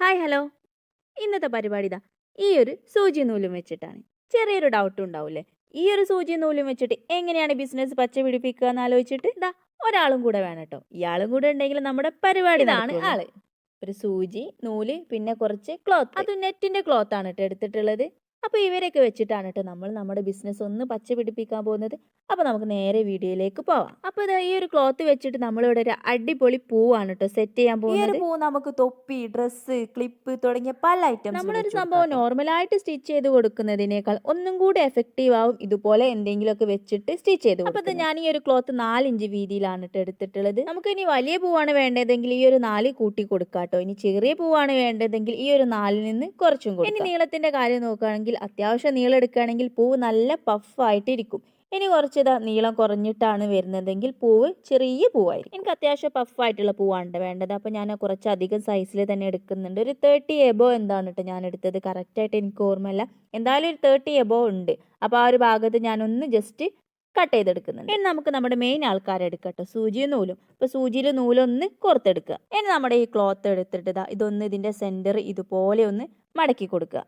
Hi hello ഇന്നത്തെ പരിപാടി ഇതാ. ഈ ഒരു സൂചി നൂലും വെച്ചിട്ടാണ്. ചെറിയൊരു ഡൗട്ടും ഉണ്ടാവില്ലേ? ഈ ഒരു സൂചി നൂലും വെച്ചിട്ട് എങ്ങനെയാണ് ബിസിനസ് പച്ച പിടിപ്പിക്കുക എന്ന് ആലോചിച്ചിട്ട് ഇതാ ഒരാളും കൂടെ വേണം കേട്ടോ ഇയാളും കൂടെ ഉണ്ടെങ്കിൽ നമ്മുടെ പരിപാടി ഇതാണ് ആൾ. ഒരു സൂചി നൂൽ പിന്നെ കുറച്ച് ക്ലോത്ത് അത് നെറ്റിന്റെ ക്ലോത്ത് ആണ് കേട്ടോ എടുത്തിട്ടുള്ളത്. അപ്പൊ ഇവരെയൊക്കെ വെച്ചിട്ടാണ് കേട്ടോ നമ്മൾ നമ്മുടെ ബിസിനസ് ഒന്ന് പച്ച പിടിപ്പിക്കാൻ പോകുന്നത്. അപ്പോൾ നമുക്ക് നേരെ വീഡിയോയിലേക്ക് പോവാം. അപ്പോൾ ഇതാ ഈ ഒരു ക്ലോത്ത് വെച്ചിട്ട് നമ്മളിവിടെ ഒരു അടിപൊളി പൂവാണ് കേട്ടോ സെറ്റ് ചെയ്യാൻ പോകുന്നത്. ഈ പൂ നമുക്ക് തൊപ്പി ഡ്രസ്സ് ക്ലിപ്പ് തുടങ്ങിയ പല ഐറ്റംസ് നമ്മളൊരു സംഭവം നോർമലായിട്ട് സ്റ്റിച്ച് ചെയ്ത് കൊടുക്കുന്നതിനേക്കാൾ ഒന്നും കൂടി എഫക്റ്റീവ് ആവും ഇതുപോലെ എന്തെങ്കിലുമൊക്കെ വെച്ചിട്ട് സ്റ്റിച്ച് ചെയ്ത് അപ്പോൾ ഞാൻ ഈ ഒരു ക്ലോത്ത് നാലിഞ്ച് വീതിയിലാണ് കേട്ടോ എടുത്തിട്ടുള്ളത്. നമുക്ക് ഇനി വലിയ പൂവാണ് വേണ്ടതെങ്കിൽ ഈ ഒരു നാല് കൂട്ടി കൊടുക്കാം കേട്ടോ ഇനി ചെറിയ പൂവാണ് വേണ്ടതെങ്കിൽ ഈ ഒരു നാലിൽ നിന്ന് കുറച്ചും കൂടി ഇനി നീളത്തിന്റെ കാര്യം നോക്കുകയാണെങ്കിൽ അത്യാവശ്യം നീളം എടുക്കുകയാണെങ്കിൽ പൂവ് നല്ല പഫായിട്ടിരിക്കും. ഇനി കുറച്ച് ഇതാ നീളം കുറഞ്ഞിട്ടാണ് വരുന്നതെങ്കിൽ പൂവ് ചെറിയ പൂവായിരിക്കും. എനിക്ക് അത്യാവശ്യം പഫായിട്ടുള്ള പൂവാണ് വേണ്ടത്. അപ്പോൾ ഞാൻ കുറച്ച് അധികം സൈസിൽ തന്നെ എടുക്കുന്നുണ്ട്. ഒരു തേർട്ടി എബോ എന്താണ് കേട്ടോ ഞാൻ എടുത്തത് കറക്റ്റായിട്ട് എനിക്ക് ഓർമ്മയില്ല. എന്തായാലും ഒരു തേർട്ടി എബോ ഉണ്ട്. അപ്പോൾ ആ ഒരു ഭാഗത്ത് ഞാനൊന്ന് ജസ്റ്റ് കട്ട് ചെയ്തെടുക്കുന്നുണ്ട്. ഇനി നമുക്ക് നമ്മുടെ മെയിൻ ആൾക്കാരെ എടുക്കട്ടോ സൂചിയും നൂലും. ഇപ്പം സൂചിയിൽ നൂലൊന്ന് കോർത്തെടുക്കുക. ഇനി നമ്മുടെ ഈ ക്ലോത്ത് എടുത്തിട്ട് ഇതാ ഇതൊന്ന് ഇതിന്റെ സെന്റർ ഇതുപോലെ ഒന്ന് മടക്കി കൊടുക്കുക.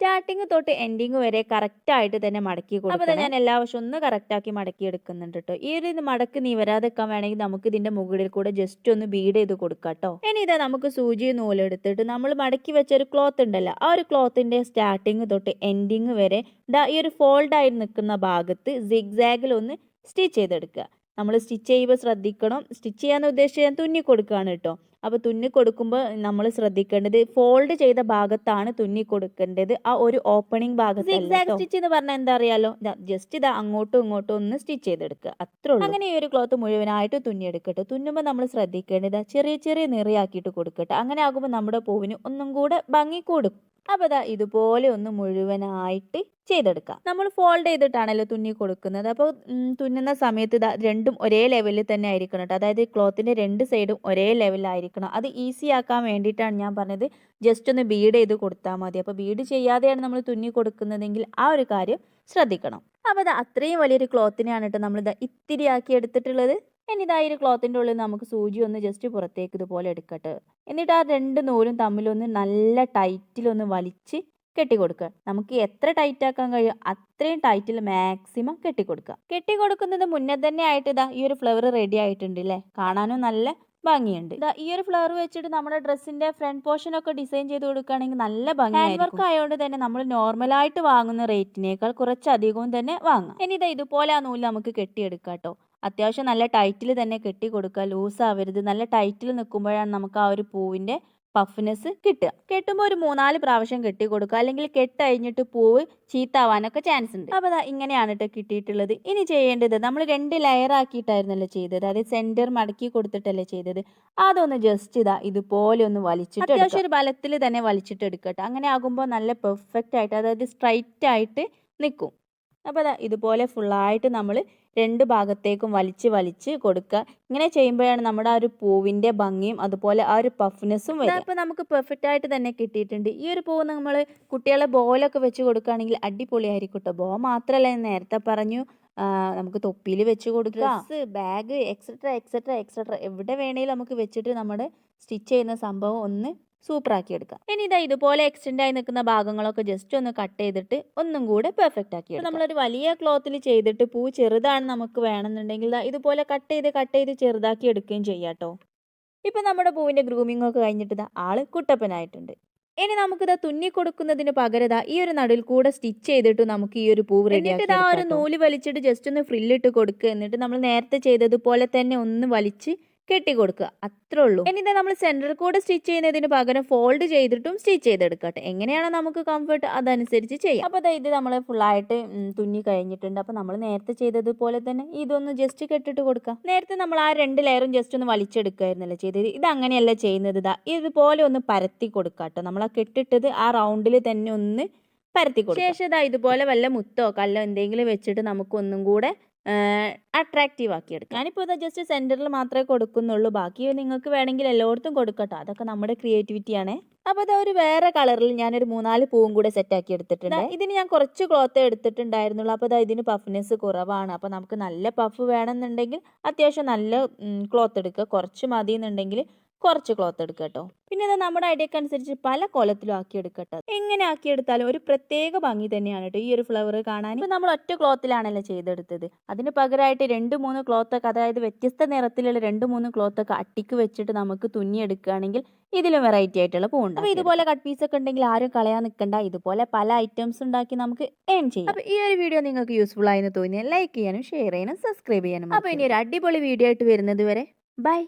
സ്റ്റാർട്ടിങ് തൊട്ട് എൻഡിങ് വരെ കറക്റ്റ് ആയിട്ട് തന്നെ മടക്കി കൊടുക്കും അപ്പോൾ ഞാൻ എല്ലാ വർഷവും ഒന്ന് കറക്റ്റ് ആക്കി മടക്കി എടുക്കുന്നുണ്ട് കേട്ടോ ഈ ഒരു ഇത് മടക്ക് നീ വരാതെക്കാൻ വേണമെങ്കിൽ നമുക്ക് ഇതിന്റെ മുകളിൽ കൂടെ ജസ്റ്റ് ഒന്ന് ബീഡ് ചെയ്ത് കൊടുക്കാം കേട്ടോ ഇനി ഇതാ നമുക്ക് സൂചി നൂലെടുത്തിട്ട് നമ്മൾ മടക്കി വെച്ച ഒരു ക്ലോത്ത് ഉണ്ടല്ലോ ആ ഒരു ക്ലോത്തിന്റെ സ്റ്റാർട്ടിങ് തൊട്ട് എൻഡിങ് വരെ ഈ ഒരു ഫോൾഡ് ആയി നിൽക്കുന്ന ഭാഗത്ത് സിഗ്സാഗിൽ ഒന്ന് സ്റ്റിച്ച് ചെയ്തെടുക്കുക. നമ്മൾ സ്റ്റിച്ച് ചെയ്യുമ്പോൾ ശ്രദ്ധിക്കണം. സ്റ്റിച്ച് ചെയ്യാന്ന് ഉദ്ദേശിച്ച് ഞാൻ തുന്നി കൊടുക്കുകയാണ് കേട്ടോ അപ്പോൾ തുന്നി കൊടുക്കുമ്പോൾ നമ്മൾ ശ്രദ്ധിക്കേണ്ടത് ഫോൾഡ് ചെയ്ത ഭാഗത്താണ് തുന്നി കൊടുക്കേണ്ടത് ആ ഒരു ഓപ്പണിംഗ് ഭാഗത്ത് സ്റ്റിച്ച് എന്ന് പറഞ്ഞാൽ എന്താ അറിയാലോ? ജസ്റ്റ് ഇതാ അങ്ങോട്ടും ഇങ്ങോട്ടും ഒന്ന് സ്റ്റിച്ച് ചെയ്തെടുക്കുക. അത്രേ ഉള്ളൂ. അങ്ങനെ ഈ ഒരു ക്ലോത്ത് മുഴുവനായിട്ട് തുന്നിയെടുക്കട്ടെ. തുന്നുമ്പോൾ നമ്മൾ ശ്രദ്ധിക്കേണ്ടത് ചെറിയ ചെറിയ നിറയാക്കിയിട്ട് കൊടുക്കട്ടെ. അങ്ങനെ ആകുമ്പോൾ നമ്മുടെ പൂവിന് ഒന്നും കൂടെ ഭംഗി കൂടും. അപ്പോൾ ഇതാ ഇതുപോലെ ഒന്ന് മുഴുവനായിട്ട് ചെയ്തെടുക്കാം. നമ്മൾ ഫോൾഡ് ചെയ്തിട്ടാണല്ലോ തുന്നി കൊടുക്കുന്നത്. അപ്പോൾ തുന്നുന്ന സമയത്ത് ഇതാ രണ്ടും ഒരേ ലെവലിൽ തന്നെ ആയിരിക്കണം കേട്ടോ. അതായത് ക്ലോത്തിന്റെ രണ്ട് സൈഡും ഒരേ ലെവലായിരിക്കണം അത് ഈസി ആക്കാൻ വേണ്ടിയിട്ടാണ് ഞാൻ പറഞ്ഞത്. ജസ്റ്റ് ഒന്ന് ബീഡ് ചെയ്ത് കൊടുത്താൽ മതി. അപ്പോൾ ബീഡ് ചെയ്യാതെയാണ് നമ്മൾ തുന്നി കൊടുക്കുന്നതെങ്കിൽ ആ ഒരു കാര്യം ശ്രദ്ധിക്കണം. അപ്പോൾ അത് അത്രയും വലിയൊരു ക്ലോത്തിനെയാണ് കേട്ടോ നമ്മളിത് ഇത്തിരി ആക്കി എടുത്തിട്ടുള്ളത്. ഇനി ഇതാ ഈ ഒരു ക്ലോത്തിന്റെ ഉള്ളിൽ നമുക്ക് സൂചി ഒന്ന് ജസ്റ്റ് പുറത്തേക്ക് ഇതുപോലെ എടുക്കട്ടെ. എന്നിട്ട് ആ രണ്ട് നൂലും തമ്മിലൊന്ന് നല്ല ടൈറ്റിലൊന്ന് വലിച്ച് കെട്ടിക്കൊടുക്കുക. നമുക്ക് എത്ര ടൈറ്റ് ആക്കാൻ കഴിയും അത്രയും ടൈറ്റിൽ മാക്സിമം കെട്ടിക്കൊടുക്കുക. കെട്ടിക്കൊടുക്കുന്നത് മുന്നേ തന്നെ ആയിട്ട് ഇതാ ഈ ഒരു ഫ്ലവർ റെഡി ആയിട്ടുണ്ട് അല്ലേ കാണാനും നല്ല ഭംഗിയുണ്ട്. ഇതാ ഈ ഒരു ഫ്ലവർ വെച്ചിട്ട് നമ്മുടെ ഡ്രസ്സിന്റെ ഫ്രണ്ട് പോർഷൻ ഒക്കെ ഡിസൈൻ ചെയ്ത് കൊടുക്കുകയാണെങ്കിൽ നല്ല ഭംഗി ഹാൻഡ് വർക്ക് ആയതുകൊണ്ട് തന്നെ നമ്മൾ നോർമൽ ആയിട്ട് വാങ്ങുന്ന റേറ്റിനേക്കാൾ കുറച്ചധികവും തന്നെ വാങ്ങാം. ഇനി ഇതാ ഇതുപോലെ ആ നൂൽ നമുക്ക് കെട്ടിയെടുക്കാം കേട്ടോ. അത്യാവശ്യം നല്ല ടൈറ്റിൽ തന്നെ കെട്ടി കൊടുക്കുക ലൂസ് ആവരുത് നല്ല ടൈറ്റിൽ നിൽക്കുമ്പോഴാണ് നമുക്ക് ആ ഒരു പൂവിന്റെ പഫ്നെസ് കിട്ടുക. കെട്ടുമ്പോൾ ഒരു മൂന്നാൽ പ്രാവശ്യം കെട്ടി കൊടുക്കുക അല്ലെങ്കിൽ കെട്ട് കഴിഞ്ഞിട്ട് പൂവ് ചീത്താവാനൊക്കെ ചാൻസ് ഉണ്ട്. അപ്പോൾ അതാ ഇങ്ങനെയാണ് കേട്ടോ കിട്ടിയിട്ടുള്ളത്. ഇനി ചെയ്യേണ്ടത് നമ്മൾ രണ്ട് ലെയർ ആക്കിയിട്ടായിരുന്നല്ലോ ചെയ്തത്. അതായത് സെന്റർ മടക്കി കൊടുത്തിട്ടല്ലേ ചെയ്തത്. അതൊന്ന് ജസ്റ്റ് ഇതാ ഇതുപോലെ ഒന്ന് വലിച്ചിട്ട് അത്യാവശ്യം ഒരു ബലത്തിൽ തന്നെ വലിച്ചിട്ട് എടുക്കട്ടെ അങ്ങനെ ആകുമ്പോൾ നല്ല പെർഫെക്റ്റ് ആയിട്ട് അതായത് സ്ട്രൈറ്റ് ആയിട്ട് നിൽക്കും. അപ്പോൾ അതാ ഇതുപോലെ ഫുള്ളായിട്ട് നമ്മൾ രണ്ട് ഭാഗത്തേക്കും വലിച്ച് വലിച്ച് കൊടുക്കുക. ഇങ്ങനെ ചെയ്യുമ്പോഴാണ് നമ്മുടെ ആ ഒരു പൂവിന്റെ ഭംഗിയും അതുപോലെ ആ ഒരു പഫ്നെസ്സും വരും അപ്പോൾ നമുക്ക് പെർഫെക്റ്റ് ആയിട്ട് തന്നെ കിട്ടിയിട്ടുണ്ട്. ഈ ഒരു പൂവ് നമ്മൾ കുട്ടികളെ ബോലൊക്കെ വെച്ച് കൊടുക്കുകയാണെങ്കിൽ അടിപൊളിയായിരിക്കും കേട്ടോ ബോ മാത്രമല്ല നേരത്തെ പറഞ്ഞു നമുക്ക് തൊപ്പിയിൽ വെച്ച് കൊടുക്കുക. ബാഗ് എക്സെട്ര എക്സെട്ര എക്സെട്ര എവിടെ വേണേലും നമുക്ക് വെച്ചിട്ട് നമ്മുടെ സ്റ്റിച്ച് ചെയ്യുന്ന സംഭവം ഒന്ന് സൂപ്പർ ആക്കി എടുക്കാം ഇനി ഇതാ ഇതുപോലെ എക്സ്റ്റെൻഡ് ആയി നിൽക്കുന്ന ഭാഗങ്ങളൊക്കെ ജസ്റ്റ് ഒന്ന് കട്ട് ചെയ്തിട്ട് ഒന്നും കൂടെ പെർഫെക്റ്റ് ആക്കി എടുക്കാം നമ്മളൊരു വലിയ ക്ലോത്തിൽ ചെയ്തിട്ട് പൂ ചെറുതാണ് നമുക്ക് വേണമെന്നുണ്ടെങ്കിൽ ഇതുപോലെ കട്ട് ചെയ്ത് കട്ട് ചെയ്ത് ചെറുതാക്കി എടുക്കുകയും ചെയ്യാട്ടോ ഇപ്പം നമ്മുടെ പൂവിന്റെ ഗ്രൂമിംഗ് ഒക്കെ കഴിഞ്ഞിട്ട് ഇതാ ആൾ കുട്ടപ്പനായിട്ടുണ്ട്. ഇനി നമുക്കിത് തുന്നി കൊടുക്കുന്നതിന് പകരം ഈ ഒരു നടുവിൽ കൂടെ സ്റ്റിച്ച് ചെയ്തിട്ട് നമുക്ക് ഈ ഒരു പൂവ് റെഡി എന്നിട്ട് ആ ഒരു നൂൽ വലിച്ചിട്ട് ജസ്റ്റ് ഒന്ന് ഫ്രില്ലിട്ട് കൊടുക്കുക എന്നിട്ട് നമ്മൾ നേരത്തെ ചെയ്തതുപോലെ തന്നെ ഒന്ന് വലിച്ച് കെട്ടി കൊടുക്കുക അത്രേ ഉള്ളൂ ഇനി ഇതാ നമ്മൾ സെൻട്രൽ കൂടെ സ്റ്റിച്ച് ചെയ്യുന്നതിന് പകരം ഫോൾഡ് ചെയ്തിട്ടും സ്റ്റിച്ച് ചെയ്തെടുക്കട്ടെ. എങ്ങനെയാണ് നമുക്ക് കംഫർട്ട് അതനുസരിച്ച് ചെയ്യാം. അപ്പോൾ ഇത് നമ്മൾ ഫുള്ളായിട്ട് തുന്നി കഴിഞ്ഞിട്ടുണ്ട്. അപ്പോൾ നമ്മൾ നേരത്തെ ചെയ്തതുപോലെ തന്നെ ഇതൊന്ന് ജസ്റ്റ് കെട്ടിട്ട് കൊടുക്കുക നേരത്തെ നമ്മൾ ആ രണ്ട് ലെയറും ജസ്റ്റ് ഒന്ന് വലിച്ചെടുക്കുമായിരുന്നല്ലോ ചെയ്തത്. ഇത് അങ്ങനെയല്ല ചെയ്യുന്നത്. ഇതാ ഇതുപോലെ ഒന്ന് പരത്തി കൊടുക്കാം കേട്ടോ. നമ്മൾ ആ കെട്ടിട്ടത് ആ റൗണ്ടിൽ തന്നെ ഒന്ന് പരത്തി കൊടുക്കുക ശേഷം ഇതാ ഇതുപോലെ വല്ല മുത്തോ കല്ലോ എന്തെങ്കിലും വെച്ചിട്ട് നമുക്കൊന്നും കൂടെ അട്രാക്റ്റീവ് ആക്കി എടുക്കാം. ഞാനിപ്പോൾ ഇത് ജസ്റ്റ് സെന്ററിൽ മാത്രമേ കൊടുക്കുന്നുള്ളൂ. ബാക്കി നിങ്ങൾക്ക് വേണമെങ്കിൽ എല്ലായിടത്തും കൊടുക്കട്ടോ. അതൊക്കെ നമ്മുടെ ക്രിയേറ്റിവിറ്റിയാണ് അപ്പോൾ അത് ഒരു വേറെ കളറിൽ ഞാനൊരു മൂന്നാൽ പൂവും കൂടെ സെറ്റ് ആക്കി എടുത്തിട്ടുണ്ട്. ഇതിന് ഞാൻ കുറച്ച് ക്ലോത്ത് എടുത്തിട്ടുണ്ടായിരുന്നുള്ളൂ. അപ്പോൾ അത് ഇതിന് പഫ്നെസ് കുറവാണ്. അപ്പോൾ നമുക്ക് നല്ല പഫ് വേണമെന്നുണ്ടെങ്കിൽ അത്യാവശ്യം നല്ല ക്ലോത്ത് എടുക്കുക. കുറച്ച് മതി എന്നുണ്ടെങ്കിൽ കുറച്ച് ക്ലോത്ത് എടുക്കുക കേട്ടോ. പിന്നെ ഇത് നമ്മുടെ ഐഡിയക്ക് അനുസരിച്ച് പല കോലത്തിലും ആക്കി എടുക്കട്ടോ എങ്ങനെ ആക്കിയെടുത്താലും ഒരു പ്രത്യേക ഭംഗി തന്നെയാണ് കേട്ടോ ഈ ഒരു ഫ്ലവർ കാണാൻ. ഇപ്പം നമ്മൾ ഒറ്റ ക്ലോത്തിലാണല്ലോ ചെയ്തെടുത്തത്. അതിന് പകരമായിട്ട് രണ്ട് മൂന്ന് ക്ലോത്തൊക്കെ അതായത് വ്യത്യസ്ത നിറത്തിലുള്ള രണ്ട് മൂന്ന് ക്ലോത്തൊക്കെ അട്ടിക്ക് വെച്ചിട്ട് നമുക്ക് തുന്നിയെടുക്കുകയാണെങ്കിൽ ഇതിലും വെറൈറ്റി ആയിട്ടുള്ള പൂണ്ട് അപ്പോൾ ഇതുപോലെ കട്ട് പീസ് ഒക്കെ ഉണ്ടെങ്കിൽ ആരും കളയാൻ നിൽക്കണ്ട ഇതുപോലെ പല ഐറ്റംസ് ഉണ്ടാക്കി നമുക്ക് ഏൺ ചെയ്യാം. അപ്പോൾ ഈ ഒരു വീഡിയോ നിങ്ങൾക്ക് യൂസ്ഫുൾ ആയെന്ന് തോന്നിയാൽ ലൈക്ക് ചെയ്യാനും ഷെയർ ചെയ്യാനും സബ്സ്ക്രൈബ് ചെയ്യാനും അപ്പോൾ ഇനി ഒരു അടിപൊളി വീഡിയോ ആയിട്ട് വരുന്നത് വരെ ബൈ